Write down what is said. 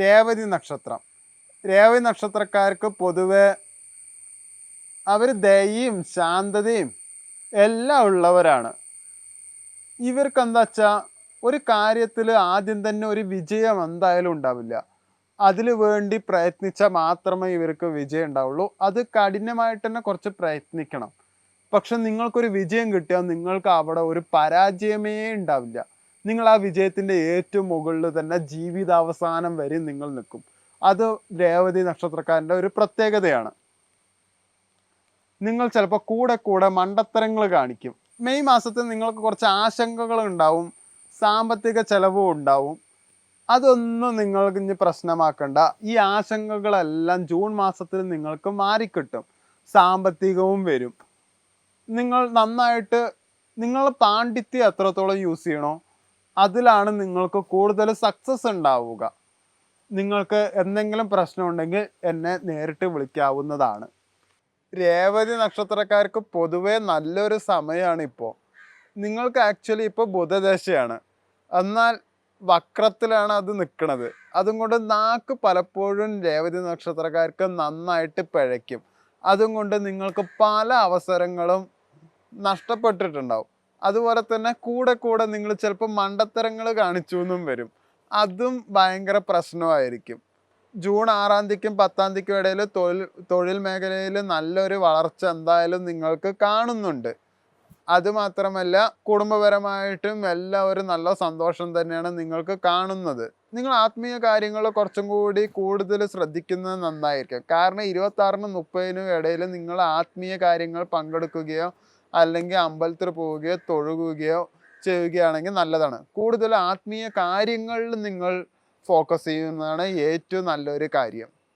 രേവതി നക്ഷത്രം. രേവതി നക്ഷത്രക്കാർക്ക് പൊതുവെ അവർ ദയയും ശാന്തതയും എല്ലാം ഉള്ളവരാണ്. ഇവർക്ക് എന്താ വെച്ചാൽ ഒരു കാര്യത്തിൽ ആദ്യം തന്നെ ഒരു വിജയം എന്തായാലും ഉണ്ടാവില്ല. അതിനു വേണ്ടി പ്രയത്നിച്ചാൽ മാത്രമേ ഇവർക്ക് വിജയം ഉണ്ടാവുള്ളൂ. അത് കഠിനമായിട്ട് തന്നെ കുറച്ച് പ്രയത്നിക്കണം. പക്ഷെ നിങ്ങൾക്കൊരു വിജയം കിട്ടിയാൽ നിങ്ങൾക്ക് അവിടെ ഒരു പരാജയമേ ഉണ്ടാവില്ല. നിങ്ങൾ ആ വിജയത്തിന്റെ ഏറ്റവും മുകളിൽ തന്നെ ജീവിതാവസാനം വരെ നിങ്ങൾ നിൽക്കും. അത് രേവതി നക്ഷത്രക്കാരന്റെ ഒരു പ്രത്യേകതയാണ്. നിങ്ങൾ ചിലപ്പോൾ കൂടെ കൂടെ മണ്ടത്തരങ്ങൾ കാണിക്കും. മെയ് മാസത്തിൽ നിങ്ങൾക്ക് കുറച്ച് ആശങ്കകൾ ഉണ്ടാവും സാമ്പത്തിക ചെലവും ഉണ്ടാവും. അതൊന്നും നിങ്ങൾക്ക് ഇനി പ്രശ്നമാക്കണ്ട. ഈ ആശങ്കകളെല്ലാം ജൂൺ മാസത്തിൽ നിങ്ങൾക്ക് മാറിക്കിട്ടും സാമ്പത്തികവും വരും. നിങ്ങൾ നന്നായിട്ട് നിങ്ങൾ പാണ്ഡിത്യം എത്രത്തോളം യൂസ് ചെയ്യണോ അതിലാണ് നിങ്ങൾക്ക് കൂടുതൽ സക്സസ് ഉണ്ടാവുക. നിങ്ങൾക്ക് എന്തെങ്കിലും പ്രശ്നമുണ്ടെങ്കിൽ എന്നെ നേരിട്ട് വിളിക്കാവുന്നതാണ്. രേവതി നക്ഷത്രക്കാർക്ക് പൊതുവേ നല്ലൊരു സമയമാണ് ഇപ്പോൾ നിങ്ങൾക്ക് ആക്ച്വലി ഇപ്പോൾ ബുധദശയാണ്. എന്നാൽ വക്രത്തിലാണ് അത് നിൽക്കുന്നത്. അതും കൊണ്ട് നാക്ക് പലപ്പോഴും രേവതി നക്ഷത്രക്കാർക്ക് നന്നായിട്ട് പിഴയ്ക്കും. അതും കൊണ്ട് നിങ്ങൾക്ക് പല അവസരങ്ങളും നഷ്ടപ്പെട്ടിട്ടുണ്ടാവും. അതുപോലെ തന്നെ കൂടെ കൂടെ നിങ്ങൾ ചിലപ്പോൾ മണ്ടത്തരങ്ങൾ കാണിച്ചു എന്നും വരും. അതും ഭയങ്കര പ്രശ്നമായിരിക്കും. ജൂൺ ആറാം തീയതിക്കും പത്താം തീയതിക്കും ഇടയിൽ തൊഴിൽ തൊഴിൽ മേഖലയിൽ നല്ലൊരു വളർച്ച എന്തായാലും നിങ്ങൾക്ക് കാണുന്നുണ്ട്. അതുമാത്രമല്ല കുടുംബപരമായിട്ടും എല്ലാം ഒരു നല്ല സന്തോഷം തന്നെയാണ് നിങ്ങൾക്ക് കാണുന്നത്. നിങ്ങൾ ആത്മീയ കാര്യങ്ങൾ കുറച്ചും കൂടി കൂടുതൽ ശ്രദ്ധിക്കുന്നത് നന്നായിരിക്കും. കാരണം ഇരുപത്തി ആറിനും മുപ്പതിനും ഇടയിൽ നിങ്ങൾ ആത്മീയ കാര്യങ്ങൾ പങ്കെടുക്കുകയോ അല്ലെങ്കിൽ അമ്പലത്തിൽ പോവുകയോ തൊഴുകുകയോ ചെയ്യുകയാണെങ്കിൽ നല്ലതാണ്. കൂടുതൽ ആത്മീയ കാര്യങ്ങളിൽ നിങ്ങൾ ഫോക്കസ് ചെയ്യുന്നതാണ് ഏറ്റവും നല്ലൊരു കാര്യം.